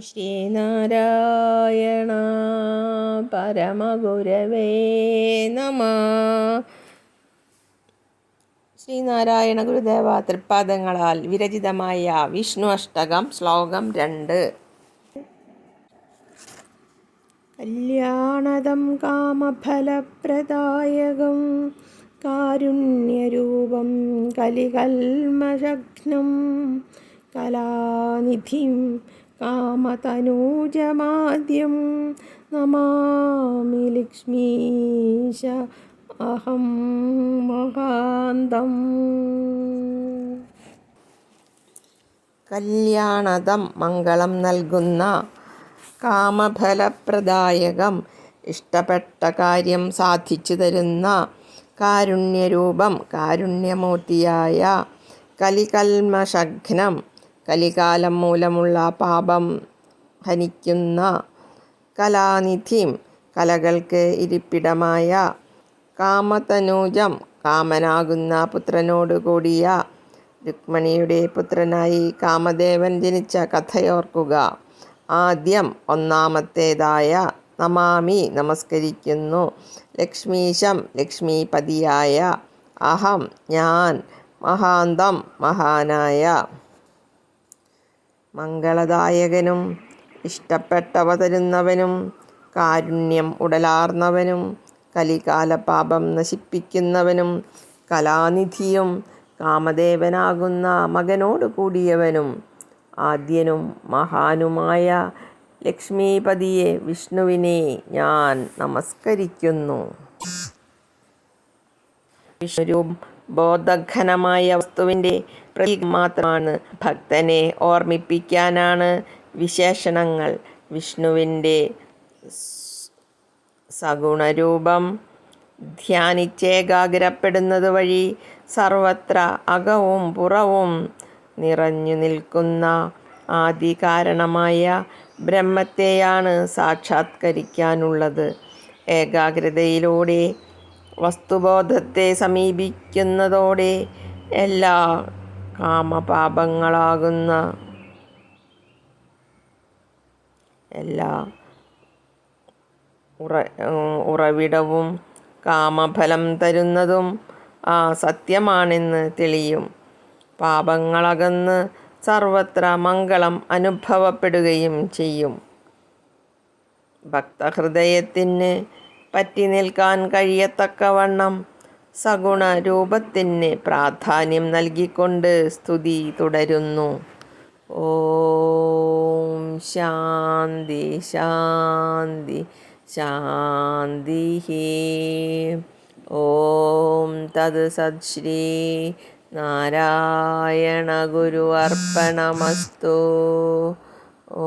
ശ്രീനാരായണ പരമഗുരവേ നമ. ശ്രീനാരായണ ഗുരുദേവ തൃപാദങ്ങളാൽ വിരചിതമായ വിഷ്ണു അഷ്ടകം ശ്ലോകം രണ്ട്. കല്യാണതം കാമഫലപ്രദായകം കാരുണ്യരൂപം കലികൽമശഘ്നം കലാനിധിം കാമതനൂജമാദ്യം നമാമി ലക്ഷ്മീശ അഹം മഹാന്തം. കല്യാണതം മംഗളം നൽകുന്ന കാമഫലപ്രദായകം ഇഷ്ടപ്പെട്ട കാര്യം സാധിച്ചു തരുന്ന കാരുണ്യരൂപം കാരുണ്യമൂർത്തിയായ കലികൽമശഘ്നം കലികാലം മൂലമുള്ള പാപം ഹനിക്കുന്ന കലാനിധിം കലകൾക്ക് ഇരിപ്പിടമായ കാമതനൂജം കാമനാകുന്ന പുത്രനോടുകൂടിയ രുക്മണിയുടെ പുത്രനായി കാമദേവൻ ജനിച്ച കഥയോർക്കുക. ആദ്യം ഒന്നാമത്തേതായ നമാമി നമസ്കരിക്കുന്നു. ലക്ഷ്മീശം ലക്ഷ്മീപതിയായ അഹം ഞാൻ മഹാന്തം മഹാനായ മംഗളദായകനും ഇഷ്ടപ്പെട്ടവ തരുന്നവനും കാരുണ്യം ഉടലാർന്നവനും കലികാലപാപം നശിപ്പിക്കുന്നവനും കലാനിധിയും കാമദേവനാകുന്ന മകനോട് കൂടിയവനും ആദ്യനും മഹാനുമായ ലക്ഷ്മീപതിയെ വിഷ്ണുവിനെ ഞാൻ നമസ്കരിക്കുന്നു. വിഷ്ണു ബോധഘനമായ വസ്തുവിന്റെ പ്രതീകം മാത്രമാണ്. ഭക്തനെ ഓർമ്മിപ്പിക്കാനാണ് വിശേഷണങ്ങൾ. വിഷ്ണുവിന്റെ സഗുണരൂപം ധ്യാനിച്ചേകാഗ്രപ്പെടുന്നത് വഴി സർവത്ര അകവും പുറവും നിറഞ്ഞു നിൽക്കുന്ന ആദികാരണമായ ബ്രഹ്മത്തെയാണ് സാക്ഷാത്കരിക്കാനുള്ളത്. ഏകാഗ്രതയിലൂടെ വസ്തുബോധത്തെ സമീപിക്കുന്നതോടെ എല്ലാ കാമപാപങ്ങളാകുന്ന എല്ലാ ഉറ ഉറവിടവും കാമഫലം തരുന്നതും ആ സത്യമാണെന്ന് തെളിയും. പാപങ്ങളകന്ന് സർവത്ര മംഗളം അനുഭവപ്പെടുകയും ചെയ്യും. ഭക്തഹൃദയത്തിന് പറ്റി നിൽക്കാൻ കഴിയത്തക്കവണ്ണം സഗുണ രൂപത്തിന് പ്രാധാന്യം നൽകിക്കൊണ്ട് സ്തുതി തുടരുന്നു. ഓം ശാന്തി ശാന്തി ശാന്തി ഓം തത് സത്ശ്രീ നാരായണ ഗുരു അർപ്പണമസ്തു. ഓ